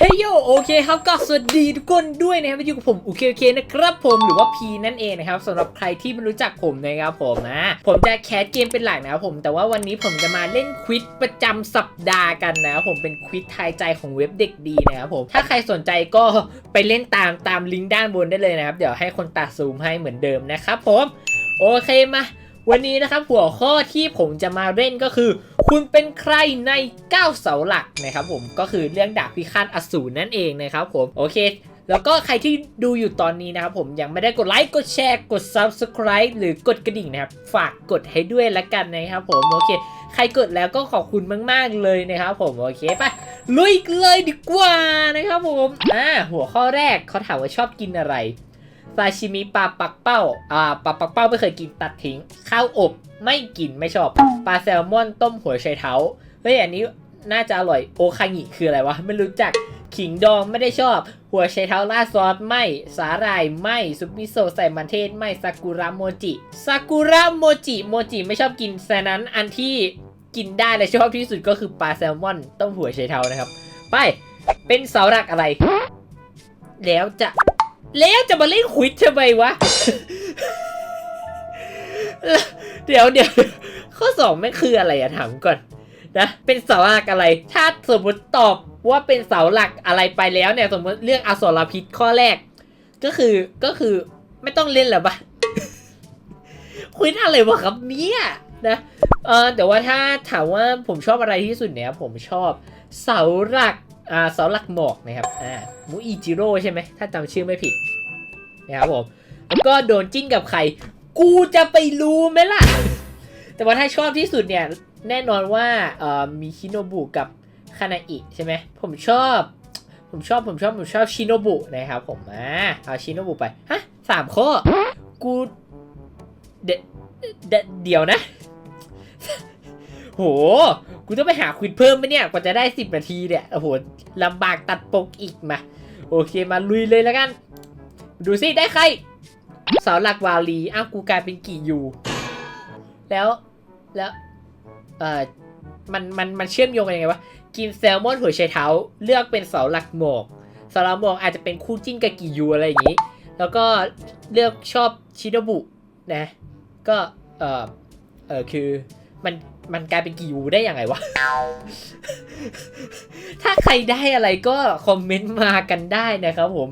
เฮ้ยโยโอเคครับก็สวัสดีทุกคนด้วยนะครับอยู่กับผมโอเคโอเคนะครับผมหรือว่าพีนั่นเองนะครับสำหรับใครที่ไม่รู้จักผมนะครับผมนะผมจะแคสเกมเป็นหลักนะครับผมแต่ว่าวันนี้ผมจะมาเล่นควิดประจำสัปดาห์กันนะครับผมเป็นควิดทายใจของเว็บเด็กดีนะครับผมถ้าใครสนใจก็ไปเล่นตามตามลิงก์ด้านบนได้เลยนะครับเดี๋ยวให้คนตัดซูมให้เหมือนเดิมนะครับผมโอเคมา วันนี้นะครับหัวข้อที่ผมจะมาเล่นก็คือ คุณเป็นใครใน 9 เสาหลักนะครับผมก็คือเรื่องดาบพิฆาตอสูรนั่นเองนะครับผมโอเคแล้วก็ใครที่ดูอยู่ตอนนี้นะครับผมยังไม่ได้กดไลค์กดแชร์กด Subscribe หรือกดกระดิ่งนะครับ ฝากกดให้ด้วยละกันนะครับผมโอเค ใครกดแล้วก็ขอบคุณมาก ๆ เลยนะครับผมโอเคไปลุยกันเลยดีกว่านะครับผมอ่าหัวข้อแรกเขาถามว่าชอบกินอะไร ซาชิมิปลาปักเป้า อ่าปลาปักเป้าไม่เคยกินตัดทิ้ง ข้าวอบไม่กินไม่ชอบ ปลาแซลมอนต้มหัวไชเท้า เฮ้ยอันนี้น่าจะอร่อย โอคางิคืออะไรวะ ไม่รู้จัก ขิงดองไม่ได้ชอบ หัวไชเท้าราดซอสไม่ สาหร่ายไม่ ซุปมิโซะใส่มันเทศไม่ ซากุระโมจิ ซากุระโมจิ โมจิไม่ชอบกินฉะนั้นอันที่กินได้และชอบที่สุดก็คือปลาแซลมอนต้มหัวไชเท้านะครับ ไป เป็นเสาหลักอะไร แล้วจะ แล้วจะมาเล่นควิดทำไมวะ เดี๋ยวเดี๋ยวข้อสองไม่คืออะไรอะถามก่อนนะเป็นเสาหลักอะไร ถ้าสมมติตอบว่าเป็นเสาหลักอะไรไปแล้วเนี่ย สมมติเรื่องอสรพิษข้อแรก ก็คือก็คือไม่ต้องเล่นแล้วปะควิดอะไรวะครับเนี่ยนะเออแต่ว่าถ้าถามว่าผมชอบอะไรที่สุดเนี่ยผมชอบเสาหลัก อ่าเสาหลักหมอกนะครับอ่ามูอิจิโร่ใช่ไหมถ้าจำชื่อไม่ผิดนะครับผมแล้วก็โดนจิ้นกับใคร กูจะไปรู้ไหมล่ะ แต่ว่าถ้าชอบที่สุดเนี่ย แน่นอนว่าเอ่อมีชิโนบุกับคานาอิใช่ไหมผมชอบ ผมชอบผมชอบผมชอบชิโนบุนะครับผมอ่าเอาชิโนบุไปฮะสามข้อกูเดเดเดี๋ยวนะ โห กูต้องไปหาควิดเพิ่มไหมเนี่ย กว่าจะได้ 10 นาทีเนี่ย โอ้โหลำบากตัดปกอีกมา โอเคมาลุยเลยแล้วกัน ดูสิได้ใคร เสาหลักวาลี อ้าวกูกลายเป็นกี่ยูแล้ว แล้ว เอ่อ มัน มัน มันเชื่อมโยงกันยังไงวะ กินแซลมอนหัวไชเท้า เลือกเป็นเสาหลักหมอกเสาหลักหมอกอาจจะเป็นคู่จิ้นกับกี่ยูอะไรอย่างนี้ แล้วก็เลือกชอบชิโนบุนะ ก็ เอ่อ เออคือ มัน มันกลายเป็นกี่ยูได้ยังไงวะ ถ้าใครได้อะไรก็คอมเมนต์มากันได้นะครับผม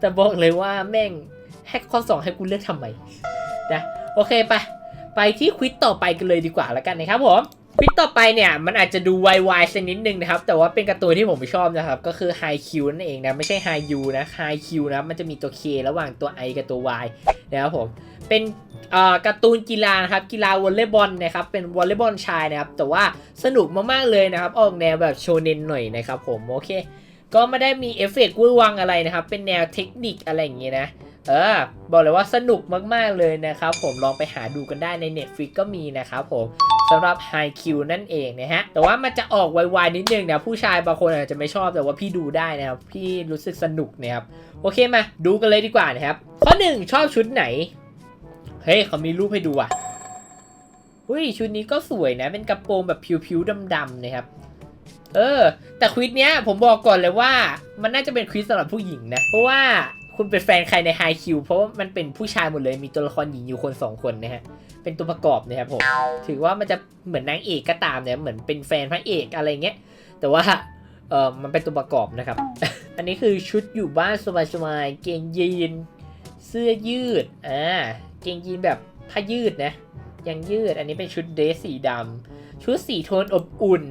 แต่บอกเลยว่าแม่งแฮกข้อสองให้กูเลือกทำไมนะโอเคไป ไปที่ควิดต่อไปกันเลยดีกว่าแล้วกันนะครับผม ควิดต่อไปเนี่ยมันอาจจะดูวายวายสักนิดนึงนะครับ แต่ว่าเป็นการ์ตูนที่ผมชอบนะครับ ก็คือ High Q นั่นเองนะ ไม่ใช่ High U นะ High Q นะมันจะมีตัว K ระหว่างตัว I กับตัว Y นะครับผม เป็นการ์ตูนกีฬานะครับ กีฬาวอลเลย์บอลนะครับ เป็นวอลเลย์บอลชายนะครับ แต่ว่าสนุกมากๆเลยนะครับ ออกแนวแบบโชเนนหน่อยนะครับผม โอเค ก็ไม่ได้มีเอฟเฟกต์เวอร์วังอะไรนะครับ เป็นแนวเทคนิคอะไรอย่างเงี้ยนะเออบอกเลยว่าสนุกมากๆเลยนะครับผมลองไปหาดูกันได้ใน Netflix ก็มีนะครับผมสำหรับ High Q นั่นเองนะฮะ แต่ว่ามันจะออกไวๆนิดนึงนะผู้ชายบางคนอาจจะไม่ชอบแต่ว่าพี่ดูได้นะครับ พี่รู้สึกสนุกนะครับโอเคมาดูกันเลยดีกว่านะครับ ข้อหนึ่งชอบชุดไหน เฮ้ยเขามีรูปให้ดูอะอุ้ยชุดนี้ก็สวยนะเป็นกระโปรงแบบผิวๆดำๆนะครับเออ แต่ควิดเนี้ยผมบอกก่อนเลยว่า มันน่าจะเป็นควิดสำหรับผู้หญิงนะ เพราะว่า คุณเป็นแฟนใครในไฮคิวเพราะว่ามันเป็นผู้ชายหมดเลยมีตัวละครหญิงอยู่คนสองคนนะฮะเป็นตัวประกอบนะครับผมถือว่ามันจะเหมือนนางเอกก็ตามเนี่ยเหมือนเป็นแฟนพระเอกอะไรเงี้ยแต่ว่าเออมันเป็นตัวประกอบนะครับ อันนี้คือชุดอยู่บ้านสบายๆเกงยีนเสื้อยืดอ่าเกงยีนแบบผ้ายืดนะยังยืด อันนี้เป็นชุดเดรสสีดำชุดสีโทนอบอุ่น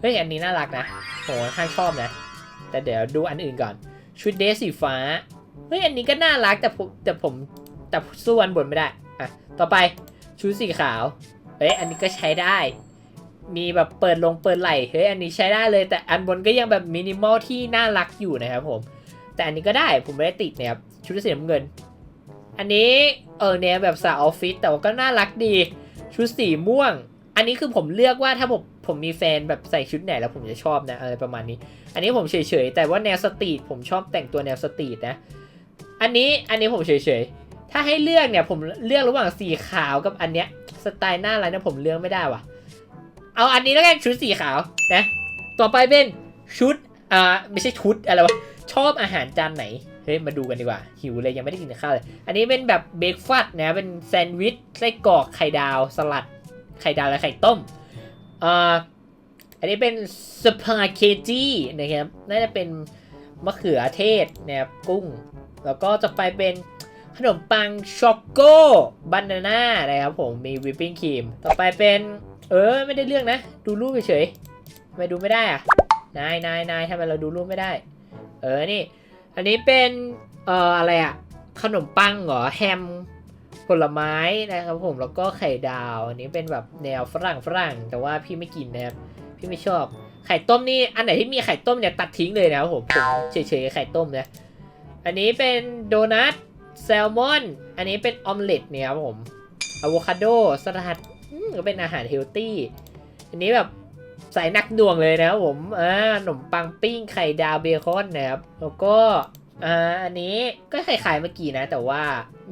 เฮ้ยอันนี้น่ารักนะโหข้างชอบนะ แต่เดี๋ยวดูอันอื่นก่อน ชุดเดรสสีฟ้า เฮ้ยอันนี้ก็น่ารักแต่ผมแต่ผมแต่สู้อันบนไม่ได้ อะ ต่อไปชุดสีขาวเฮ้ยอันนี้ก็ใช้ได้ มีแบบเปิดลงเปิดไหลเฮ้ยอันนี้ใช้ได้เลยแต่อันบนก็ยังแบบมินิมอลที่น่ารักอยู่นะครับผม แต่อันนี้ก็ได้ผมไม่ได้ติดนะครับชุดสีน้ำเงิน อันนี้เออเนี่ยแบบสาวออฟฟิศแต่ว่าก็น่ารักดี ชุดสีม่วง อันนี้คือผมเลือกว่าถ้าผมผมมีแฟนแบบใส่ชุดไหนแล้วผมจะชอบนะอะไรประมาณนี้ อันนี้ผมเฉยๆแต่ว่าแนวสตรีทผมชอบแต่งตัวแนวสตรีทนะ อันนี้อันนี้ผมเฉยๆ ถ้าให้เลือกเนี่ยผมเลือกระหว่างสีขาวกับอันเนี้ยสไตล์หน้าอะไรนะผมเลือกไม่ได้ว่ะ เอาอันนี้แล้วกันชุดสีขาวนะ ต่อไปเป็นชุดอ่าไม่ใช่ชุดอะไรวะชอบอาหารจานไหนเฮ้ยมาดูกันดีกว่า หิวเลยยังไม่ได้กินข้าวเลย อันนี้เป็นแบบเบรกฟาสต์นะเป็นแซนด์วิชไส้กรอกไข่ดาวสลัดไข่ดาวและไข่ต้มอ่าอันนี้เป็นสปาเกตตี้นะครับน่าจะเป็นมะเขือเทศนะครับกุ้ง แล้วก็จะไปเป็นขนมปังช็อกโกบานาน่านะครับผมมีวิปปิ้งครีมต่อไปเป็น เออ ไม่ได้เรื่องนะ ดูรูปเฉยๆทำไมดูไม่ได้อะนายนายนายทำไมเราดูรูปไม่ได้ เออนี่ อันนี้เป็นเอ่ออะไรอะขนมปังเหรอแฮมผลไม้นะครับผมแล้วก็ไข่ดาว อันนี้เป็นแบบแนวฝรั่งฝรั่ง แต่ว่าพี่ไม่กินนะครับพี่ไม่ชอบไข่ต้มนี่อันไหนที่มีไข่ต้มเนี่ยตัดทิ้งเลยนะครับผมผมเฉยๆไข่ต้มนะ อันนี้เป็นโดนัทแซลมอน อันนี้เป็นออมเล็ตเนี่ยครับผมอะโวคาโดสลัดก็เป็นอาหารเฮลตี้ อันนี้แบบใส่นักหน่วงเลยนะครับผมอ่าขนมปังปิ้งไข่ดาวเบคอนนะครับ แล้วก็อ่าอันนี้ก็คล้ายๆเมื่อกี้นะ แต่ว่า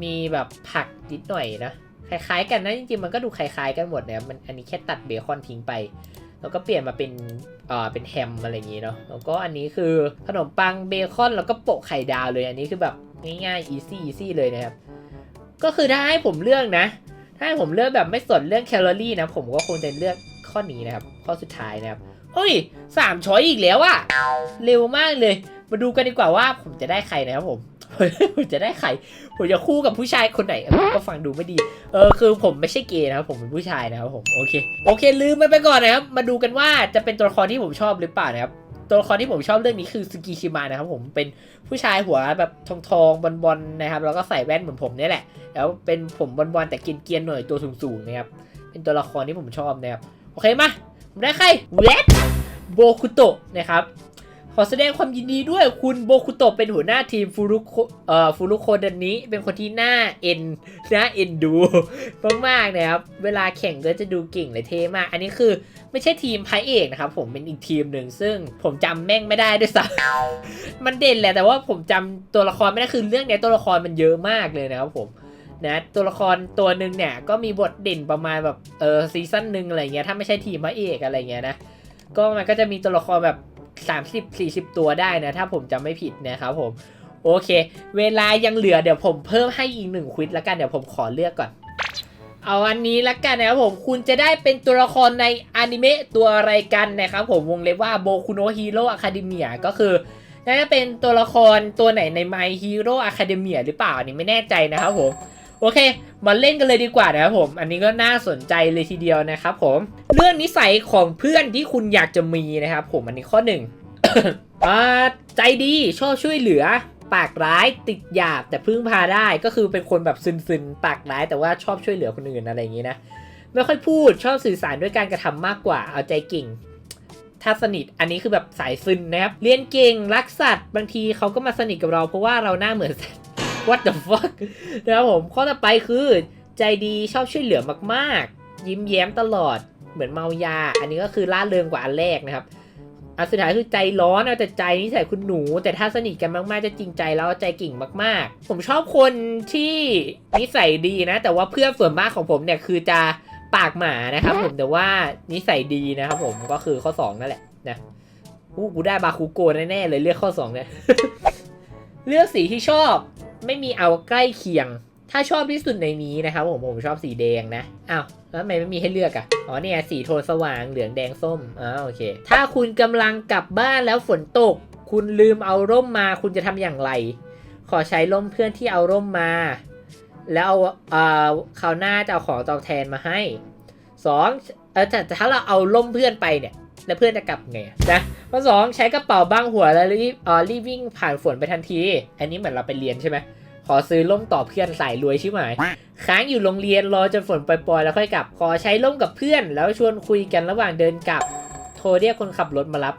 มีแบบผักนิดหน่อยนะ คล้ายๆกันนะจริงๆมันก็ดูคล้ายๆกันหมดนะครับมันอันนี้แค่ตัดเบคอนทิ้งไป แล้วก็เปลี่ยนมาเป็นอ่อเป็นแฮมอะไรอย่างงี้เนาะแล้วก็อันนี้คือขนมปังเบคอนแล้วก็โปะไข่ดาวเลยอันนี้คือแบบง่ายๆ easy easy เลยนะครับ ก็คือถ้าให้ผมเลือกนะ ถ้าให้ผมเลือกแบบไม่สนเรื่องแคลอรี่นะ ผมก็คงจะเลือกข้อนี้นะครับ ข้อสุดท้ายนะครับเฮ้ยสามช้อยอีกแล้วอะเร็วมากเลย มาดูกันดีกว่าว่าผมจะได้ใครนะครับผม ผมจะได้ใครผมจะคู่กับผู้ชายคนไหนก็ฟังดูไม่ดี เออคือผมไม่ใช่เกย์นะครับผมเป็นผู้ชายนะครับผมโอเคโอเค ลืมมันไปก่อนนะครับ มาดูกันว่าจะเป็นตัวละครที่ผมชอบหรือเปล่านะครับตัวละครที่ผมชอบเรื่องนี้คือสกิชิมะนะครับผมเป็นผู้ชายหัวแบบทองทองๆบอลๆนะครับแล้วก็ใส่แว่นเหมือนผมนี่แหละ แล้วเป็นผมบอลๆแต่เกรียนหน่อยตัวสูงๆนะครับเป็นตัวละครที่ผมชอบนะครับโอเคมาได้ใครเวทโบคุโตะนะครับ ขอแสดงความยินดีด้วยคุณโบคุโตะเป็นหัวหน้าทีมฟูรุโคเอ่อฟูรุโคดันนี้ เป็นคนที่น่าเอ็นน่าเอ็นดูมากๆนะครับ เวลาแข่งก็จะดูเก่งเลยเท่มาก อันนี้คือไม่ใช่ทีมพระเอกนะครับ ผมเป็นอีกทีมหนึ่งซึ่งผมจำแม่งไม่ได้ด้วยซ้ำมันเด่นแหละแต่ว่าผมจำตัวละครไม่ได้คือเรื่องเนี้ยตัวละครมันเยอะมากเลยนะครับผมนะตัวละครตัวหนึ่งเนี่ยก็มีบทเด่นประมาณแบบเออซีซั่นหนึ่งอะไรเงี้ยถ้าไม่ใช่ทีมพระเอกอะไรเงี้ยนะก็มันก็จะมีตัวละครแบบ 30-40 ตัวได้นะ ถ้าผมจำไม่ผิดนะครับผม โอเค เวลายังเหลือเดี๋ยวผมเพิ่มให้อีกหนึ่งควิดแล้วกันเดี๋ยวผมขอเลือกก่อน เอาอันนี้ละกันนะครับผม คุณจะได้เป็นตัวละครในอนิเมะตัวอะไรกันนะครับผมวงเล็บว่าโบคุโนฮีโร่อะคาเดเมียก็คือน่าจะเป็นตัวละครตัวไหนใน My Hero Academia หรือเปล่าอันนี้ไม่แน่ใจนะครับผม โอเค มาเล่นกันเลยดีกว่านะครับผม อันนี้ก็น่าสนใจเลยทีเดียวนะครับผม เรื่องนิสัยของเพื่อนที่คุณอยากจะมีนะครับผม อันนี้ข้อหนึ่งใจดีชอบช่วยเหลือ ปากร้ายติดหยาบแต่พึ่งพาได้ก็คือเป็นคนแบบซึนๆ ปากร้ายแต่ว่าชอบช่วยเหลือคนอื่นอะไรอย่างนี้นะ ไม่ค่อยพูดชอบสื่อสารด้วยการกระทำมากกว่าเอาใจเก่งถ้าสนิทอันนี้คือแบบสายซึนนะครับ เรียนเก่งรักสัตว์ บางทีเขาก็มาสนิทกับเราเพราะว่าเราหน้าเหมือนสัตว์ what the fuck นะครับผมข้อต่อไปคือใจดีชอบช่วยเหลือมากๆ ยิ้มแย้มตลอดเหมือนเมายา อันนี้ก็คือล่าเริงกว่าอันแรกนะครับอันสุดท้ายคือใจร้อนเอาแต่ใจนิสัยคุณหนู แต่ถ้าสนิทกันมากๆจะจริงใจแล้วเอาใจเก่งมากๆ ผมชอบคนที่นิสัยดีนะ แต่ว่าเพื่อนส่วนมากของผมเนี่ยคือจะปากหมานะครับ ผมแต่ว่านิสัยดีนะครับผมก็คือข้อสองนั่นแหละนะอู้กูได้บาคูโกแน่ๆเลยเลือกข้อสองเนี่ยเลือกสีที่ชอบ ไม่มีเอาใกล้เคียง ถ้าชอบที่สุดในนี้นะครับผมผมชอบสีแดงนะอ้าวแล้วทำไมไม่มีให้เลือกอะ่ะ อ๋อเนี่ยสีโทนสว่างเหลืองแดงส้มอ๋อโอเค ถ้าคุณกำลังกลับบ้านแล้วฝนตก คุณลืมเอาร่มมา คุณจะทำอย่างไร ขอใช้ร่มเพื่อนที่เอาร่มมา แล้วเอาเอ่อคราวหน้าจะเอาของตอบแทนมาให้สองเออแต่ถ้าเราเอาร่มเพื่อนไปเนี่ย แล้วเพื่อนจะกลับไงนะข้อสองใช้กระเป๋าบังหัวแล้วรีบเอ่อรีบวิ่งผ่านฝนไปทันที อันนี้เหมือนเราไปเรียนใช่ไหมขอซื้อร่มต่อเพื่อนสายรวยใช่ไหมค้างอยู่โรงเรียนรอจนฝนปล่อยๆแล้วค่อยกลับ ขอใช้ร่มกับเพื่อน แล้วชวนคุยกันระหว่างเดินกลับ โทรเรียกคนขับรถมารับ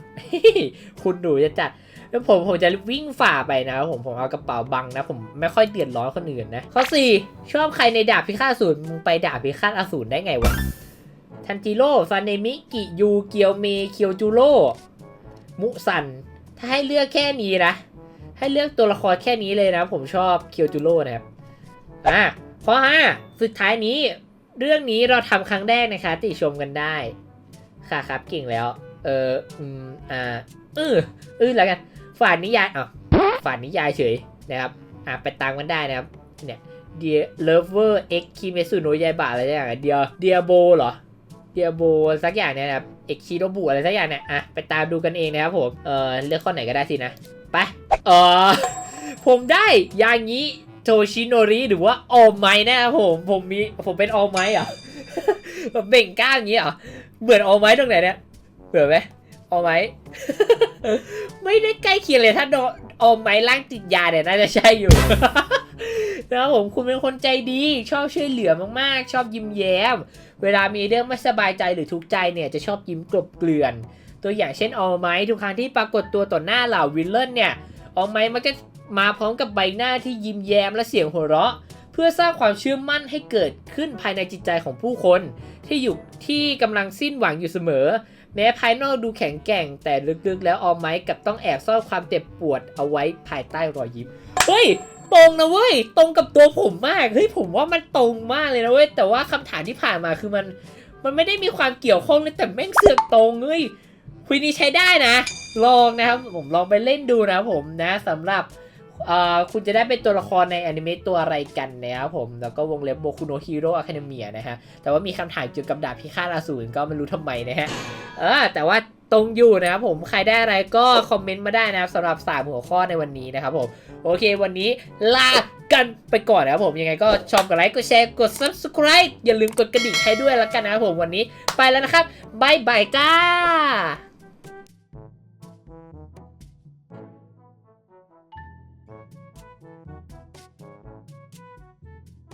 คุณหนูจะจัดแล้วผมผมจะวิ่งฝ่าไปนะผมผมเอากระเป๋าบังนะผมไม่ค่อยเดือดร้อนคนอื่นนะข้อ4ชอบใครในดาบพิฆาตอสูรมึงไปดาบพิฆาตอสูรได้ไงวะ ทันจิโร่ซานเนมิกิยูเกียวเมเคียวจูโร่มุซัน ถ้าให้เลือกแค่นี้นะ ให้เลือกตัวละครแค่นี้เลยนะ ผมชอบเคียวจูโร่นะครับ อะ ข้อ 5 สุดท้ายนี้ เรื่องนี้เราทำครั้งแรกนะคะ ติชมกันได้ ค่ะครับเก่งแล้ว เออ อืม อ่าเออเออแล้วกันฝานนิยายอะฝานนิยายเฉยนะครับ อะไปตามกันได้นะครับ เนี่ย Dear Lover X Kimetsu no Yaiba อะไรอย่างเดียเดียโบเหรอ เดียโบสักอย่างเนี่ยนะครับ X Shirobu อะไรสักอย่างเนี่ยอะไปตามดูกันเองนะครับผมเออเลือกข้อไหนก็ได้สินะไปเออผมได้ยางี้โทชิโนริหรือว่าออมไม้นะครับผมผมมีผมเป็นออมไม้เหรอแบบเบ่งก้ามอย่างนี้เหรอเหมือนออมไม้ตรงไหนเนี่ยเหมือนไหมออมไม้ไม่ได้ใกล้เคียงเลยถ้าโดนออมไม้ร่างติดยาเนี่ยน่าจะใช่อยู่นะครับผมคุณเป็นคนใจดี ชอบช่วยเหลือมากๆ ชอบยิ้มแย้ม เวลามีเรื่องไม่สบายใจหรือทุกข์ใจเนี่ยจะชอบยิ้มกลบเกลื่อน ตัวอย่างเช่นออมไม้ทุกครั้งที่ปรากฏตัวต่อหน้าเหล่าวิลเลนเนี่ยออมไม้มันก็มาพร้อมกับใบหน้าที่ยิ้มแย้มและเสียงหัวเราะ เพื่อสร้างความเชื่อมั่นให้เกิดขึ้นภายในจิตใจของผู้คน ที่อยู่ที่กำลังสิ้นหวังอยู่เสมอ แม้ภายนอกดูแข็งแกร่ง แต่ลึกๆ แล้วออมไม้กับต้องแอบซ่อนความเจ็บปวดเอาไว้ภายใต้รอยยิ้มเฮ้ย ตรงนะเว้ย ตรงกับตัวผมมากเฮ้ยผมว่ามันตรงมากเลยนะเว้ยแต่ว่าคำถามที่ผ่านมาคือมันมันไม่ได้มีความเกี่ยวข้องเลยแต่แม่งเสือกตรงเฮ้ยคุยนี้ใช้ได้นะ ลองนะครับผมลองไปเล่นดูนะผมนะสำหรับ คุณจะได้เป็นตัวละครในอนิเมะตัวอะไรกันนะครับผม แล้วก็วงเล็บโบคุโนฮิโร่อะคาเดเมียนะฮะ แต่ว่ามีคำถามเกี่ยวกับดาบพิฆาตอสูรก็ไม่รู้ทำไมนะฮะเออแต่ว่าตรงอยู่นะครับผมใครได้อะไรก็คอมเมนต์มาได้นะครับสำหรับ 3 หัวข้อในวันนี้นะครับผมโอเควันนี้ลากันไปก่อนนะครับผมยังไงก็ชอบกดไลค์กดแชร์กด subscribe อย่าลืมกดกระดิ่งให้ด้วยแล้วกันนะครับผมวันนี้ไปแล้วนะครับบายบายจ้า